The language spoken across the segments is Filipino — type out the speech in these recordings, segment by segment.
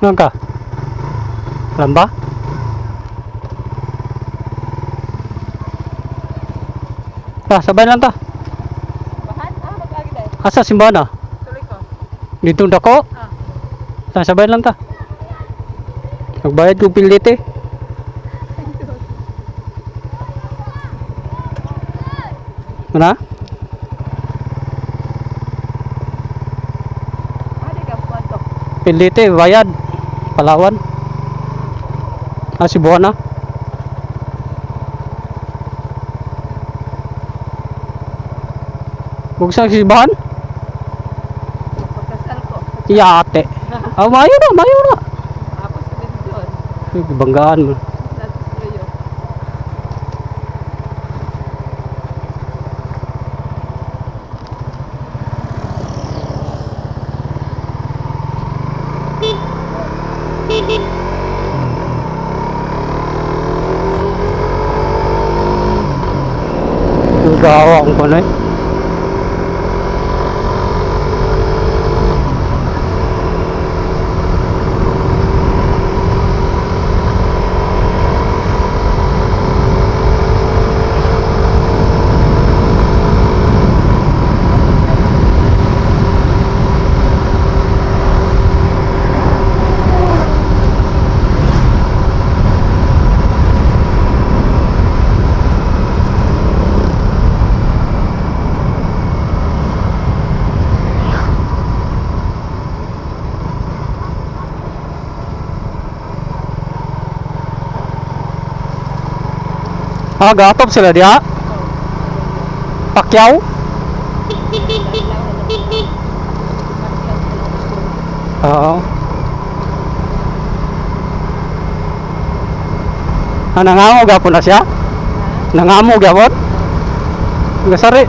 Ano ka? Alam ba? Ah, sabay lang ta. Bahan? Ah, mag-agi. Asa simbahan ah? Tuloy ko. Dito dako? Ah. Ah, sabay lang ta. Magbayad ko pilit eh. Mana? Di ka puwanto. Pilit eh, bayad. Palawan. Ah, si Buwana. Bugsang simbahan? Pagkasal ko. Yate. Ah, mayo na, mayo na. Tapos ko din doon. Banggaan mo. Tapos ko yun. Gawang ko na eh. Ah, gatop sila diha. Pakyaw? Oo. Ah, nangamo gapon na siya? Nangamo gapon? Gasari.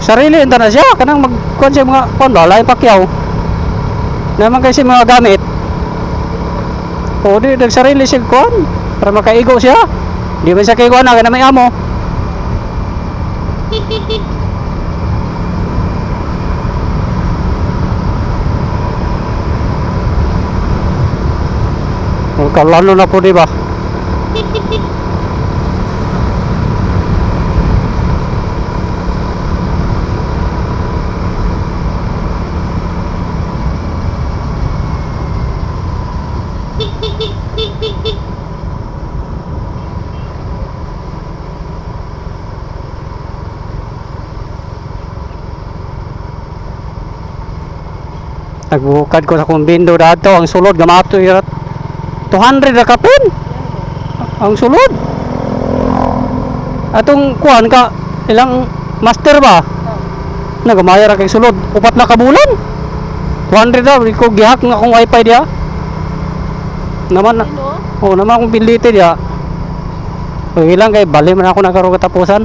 Sarili enta na siya kanang magkuan siya mga kon balay pakyaw. Naman kasi mga gamit. O di nagsarili siya kuan para makaigo siya. Di man siya kaigo na kana may amo. Kalano na po di ba? Nagbukad ko sa kumbindo dato ang sulod gamato irat 200 ra kapin. Ang sulod. Atong kuan ka ilang master ba? Nagamaya ra kay sulod. Upat na ka bulan. 200 daw ko gihak nga akong wifi dia. Naman na. Oh, naman akong pinlite dia. Kung ilang kay bali man ako nagkaroon katapusan.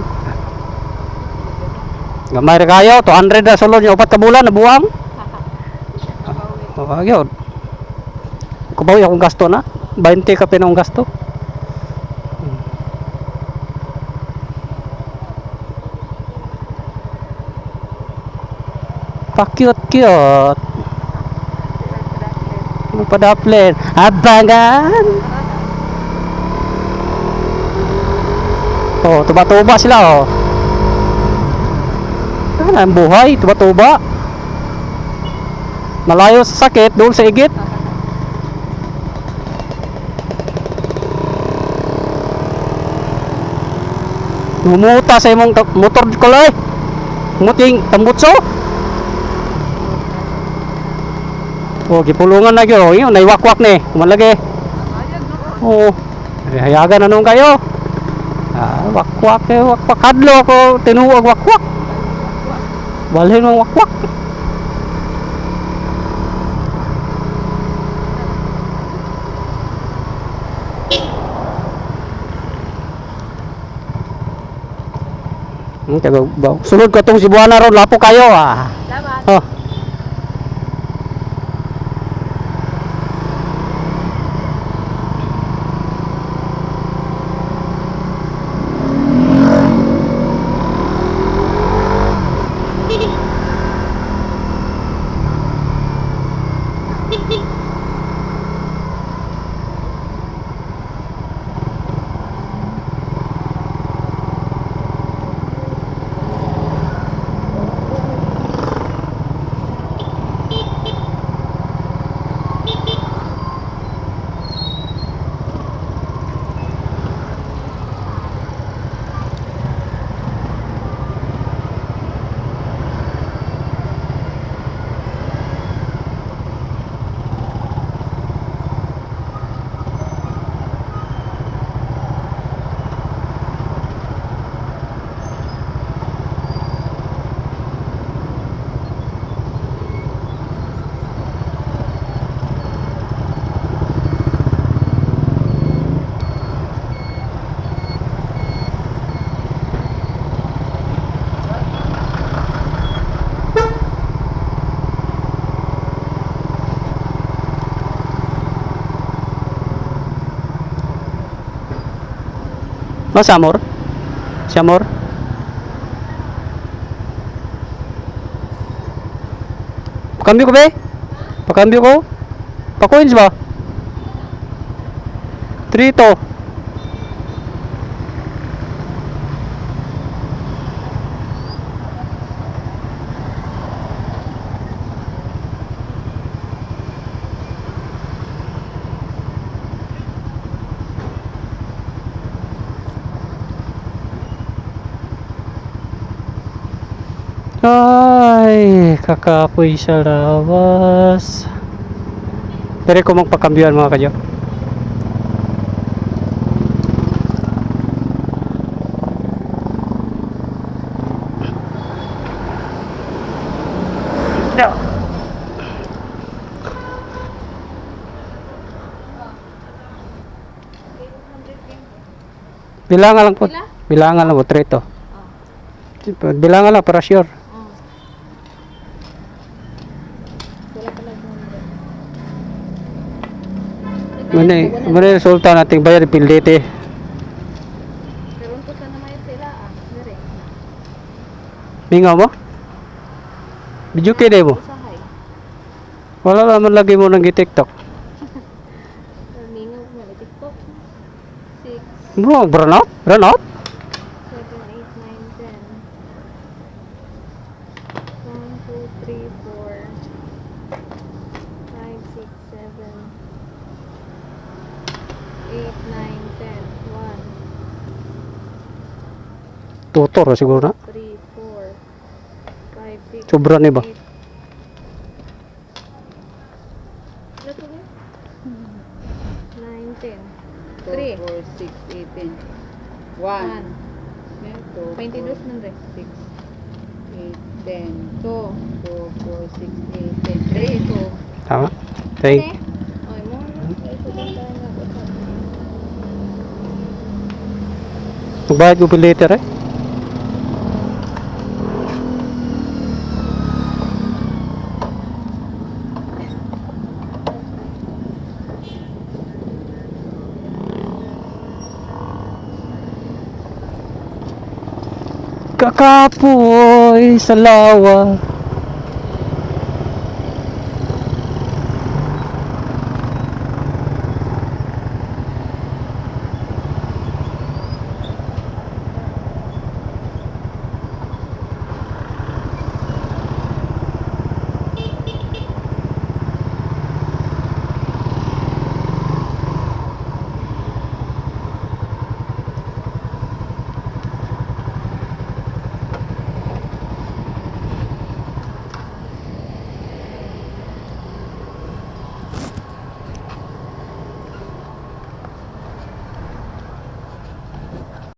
Gamay ra kayo, 200 na sulod niya upat ka bulan na buwang. Oh, yun. Kubawi akong gasto na. 20 ka pinong gasto. Pa-cute-cute. Padaplen. Abangan. Oh, tuba-tuba sila oh. Ano ang buhay, tuba-tuba. Malayo sa sakit, doon sa igit. Mumuta sa imong motor ko lay. Muting tambutso. Oh, gipulungan na gyud. Yun, naiwakwak ni. No? Oo. Oh, hayagan na nung kayo. Ah, wakwak eh, wakwak kadlo ko tinuog wakwak. Balhin mong wakwak. Hmm, taga ba. Sunod ko tong si Buana ron, lapo kayo ah. Salamat. Oh. Masamor? Samor? Pakambyo ko be? Pakambyo ko? Pa-coins ba? 3 to. Ay, kakapoy sa lawas. Pero ko magpakambyoan mga kadyo. Bilangan lang po. Bilangan lang po, treto. Bilangan lang para sure. Oh. Wala pa lang Muna yung resulta nating bayar pildete. Unto ka naman sila ah. Dire. Mingaw mo? Video kide mo? Wala naman lagi mo nang TikTok. Mingaw mo na TikTok. 6, Mo, run out? Tutor siguro na. 3, 4, 5, 6, Sobra ni ba? 8. To ba? 9, 10. 3. 4, 6, 18. 1. 1. 2, 22 man rin. 6, 8, 10. 2. 2, 4, 6, 8, 10. 3. 2. Tama? Thank. Ay, mo. Magbayad ko pildete eh. Kakapoy sa lawa